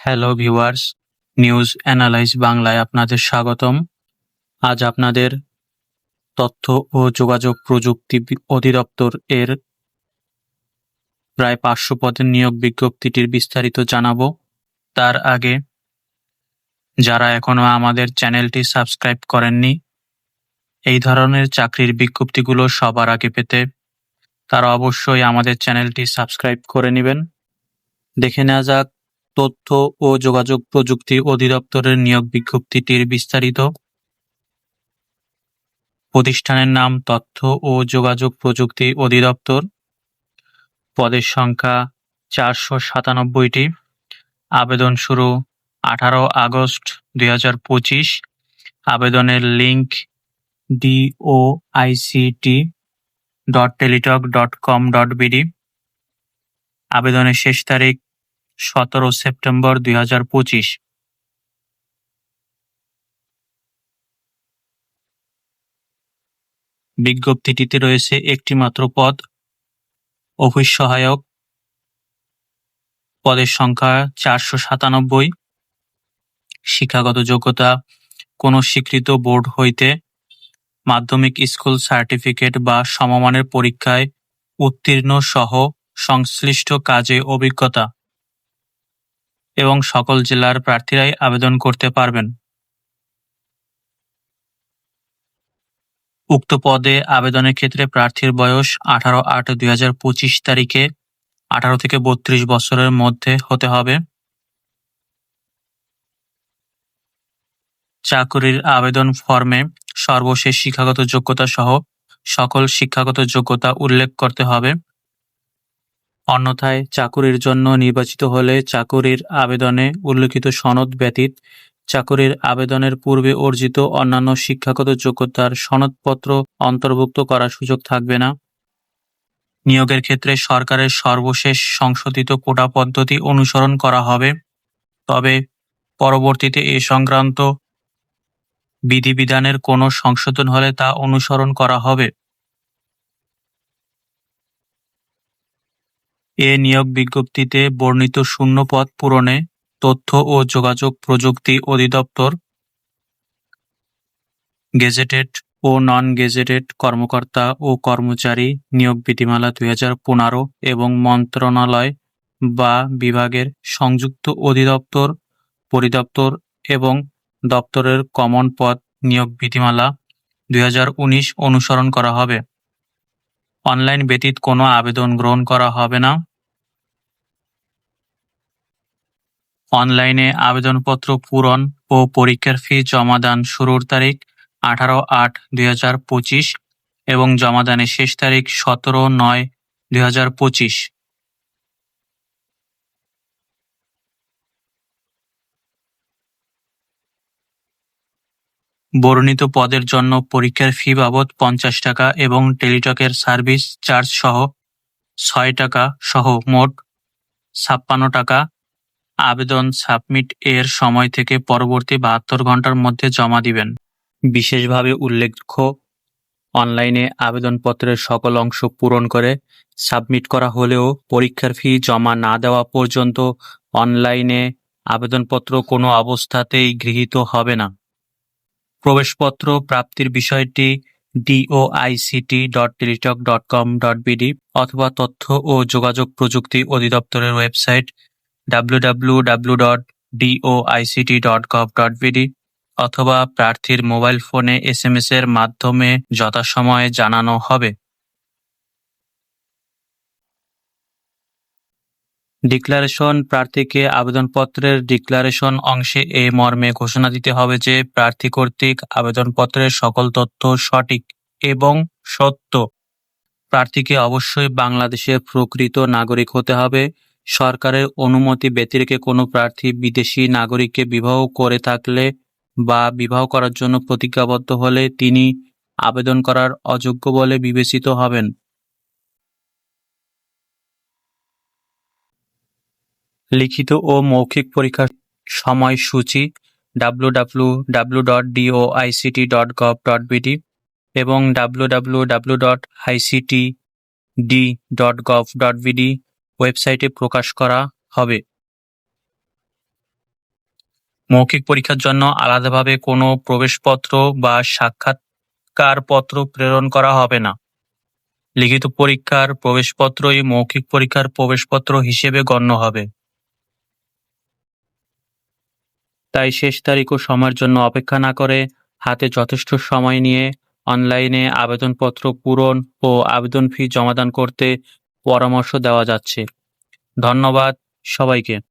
Hello viewers news analyse বাংলায় আপনাদের স্বাগতম। আজ আপনাদের তথ্য ও যোগাযোগ প্রযুক্তি অধিদপ্তর এর প্রায় পাঁচশো পদের নিয়োগ বিজ্ঞপ্তিটির বিস্তারিত জানাব। তার আগে, যারা এখনও আমাদের চ্যানেলটি সাবস্ক্রাইব করেননি, এই ধরনের চাকরির বিজ্ঞপ্তিগুলো সবার আগে পেতে তারা অবশ্যই আমাদের চ্যানেলটি সাবস্ক্রাইব করে নেবেন। দেখে নেওয়া যাক তথ্য ও যোগাযোগ প্রযুক্তি অধিদপ্তরের নিয়োগ বিজ্ঞপ্তিটির বিস্তারিত। প্রতিষ্ঠানের নাম, তথ্য ও যোগাযোগ প্রযুক্তি অধিদপ্তর। পদের সংখ্যা চারশো সাতানব্বইটি। আবেদন শুরু আঠারো আগস্ট দুই হাজার পঁচিশ। আবেদনের link DO ICT dot Teletalk dot com dot BD আবেদনের শেষ তারিখ সতেরো সেপ্টেম্বর দুই হাজার পঁচিশ। বিজ্ঞপ্তিটিতে রয়েছে একটি মাত্র পদ অফিস সহায়ক পদের সংখ্যা চারশো সাতানব্বই। শিক্ষাগত যোগ্যতা, কোনো স্বীকৃত বোর্ড হইতে মাধ্যমিক স্কুল সার্টিফিকেট বা সমমানের পরীক্ষায় উত্তীর্ণ সহ সংশ্লিষ্ট কাজে অভিজ্ঞতা। এবং সকল জেলার প্রার্থীরাই আবেদন করতে পারবেন। উক্ত পদে আবেদনের ক্ষেত্রে প্রার্থীর বয়স আঠারো আট দুই তারিখে আঠারো থেকে বত্রিশ বছরের মধ্যে হতে হবে। চাকরির আবেদন ফর্মে সর্বশেষ শিক্ষাগত যোগ্যতা সহ সকল শিক্ষাগত যোগ্যতা উল্লেখ করতে হবে। অন্যথায় চাকুরির জন্য নির্বাচিত হলে চাকুরির আবেদনে উল্লেখিত সনদ ব্যতীত চাকুরির আবেদনের পূর্বে অর্জিত অন্যান্য শিক্ষাগত যোগ্যতার সনদপত্র অন্তর্ভুক্ত করার সুযোগ থাকবে না। নিয়োগের ক্ষেত্রে সরকারের সর্বশেষ সংশোধিত কোটা পদ্ধতি অনুসরণ করা হবে। তবে পরবর্তীতে এ সংক্রান্ত বিধিবিধানের কোনো সংশোধন হলে তা অনুসরণ করা হবে। এ নিয়োগ বিজ্ঞপ্তিতে বর্ণিত শূন্য পদ পূরণে তথ্য ও যোগাযোগ প্রযুক্তি অধিদপ্তর, গেজেটেড ও নন গেজেটেড কর্মকর্তা ও কর্মচারী নিয়োগ বিধিমালা দুই হাজার পনেরো এবং মন্ত্রণালয় বা বিভাগের সংযুক্ত অধিদপ্তর, পরিদপ্তর এবং দপ্তরের কমন পদ নিয়োগ বিধিমালা দুই হাজার উনিশ অনুসরণ করা হবে। অনলাইন ব্যতীত কোনো আবেদন গ্রহণ করা হবে না। অনলাইনে আবেদনপত্র পূরণ ও পরীক্ষার ফি জমাদান শুরুর তারিখ আঠারো আট দুই হাজার পঁচিশ এবং জমাদানের শেষ তারিখ সতেরো নয় দুই হাজার পঁচিশ। বর্ণিত পদের জন্য পরীক্ষার ফি বাবদ পঞ্চাশ টাকা এবং টেলিটকের সার্ভিস চার্জ সহ ছয় টাকা সহ মোট ছাপ্পান্ন টাকা আবেদন সাবমিট এর সময় থেকে পরবর্তী বাহাত্তর ঘণ্টার মধ্যে জমা দিবেন। বিশেষভাবে উল্লেখ্য, অনলাইনে আবেদনপত্রের সকল অংশ পূরণ করে সাবমিট করা হলেও পরীক্ষার ফি জমা না দেওয়া পর্যন্ত অনলাইনে আবেদনপত্র কোনো অবস্থাতেই গৃহীত হবে না। প্রবেশপত্র প্রাপ্তির বিষয়টি DOICT dot Teletalk dot com dot BD অথবা তথ্য ও যোগাযোগ প্রযুক্তি অধিদপ্তরের ওয়েবসাইট বিডি অথবা প্রার্থীর মোবাইল ফোনে এসএমএস এর মাধ্যমে যথাসময়ে জানানো হবে। ডিক্লারেশন প্রার্থীকে আবেদনপত্রের ডিক্লারেশন অংশে এ মর্মে ঘোষণা দিতে হবে যে প্রার্থী কর্তৃক আবেদনপত্রের সকল তথ্য সঠিক এবং সত্য। প্রার্থীকে অবশ্যই বাংলাদেশের প্রকৃত নাগরিক হতে হবে। সরকারের অনুমতি ব্যতিরেকে কোনো প্রার্থী বিদেশি নাগরিককে বিবাহ করে থাকলে বা বিবাহ করার জন্য প্রতিজ্ঞাবদ্ধ হলে তিনি আবেদন করার অযোগ্য বলে বিবেচিত হবেন। লিখিত ও মৌখিক পরীক্ষার সময়সূচি W W W dot DOICT dot gov dot BD এবং W W W dot ICT D dot gov dot BD ওয়েবসাইটে প্রকাশ করা হবে। মৌখিক পরীক্ষার জন্য আলাদাভাবে কোনো প্রবেশপত্র বা সাক্ষাৎকারপত্র প্রেরণ করা হবে না। লিখিত পরীক্ষার প্রবেশপত্রই মৌখিক পরীক্ষার প্রবেশপত্র হিসেবে গণ্য হবে। তাই শেষ তারিখ ও সময়ের জন্য অপেক্ষা না করে হাতে যথেষ্ট সময় নিয়ে অনলাইনে আবেদনপত্র পূরণ ও আবেদন ফি জমাদান করতে পরামর্শ দেওয়া যাচ্ছে। ধন্যবাদ সবাইকে।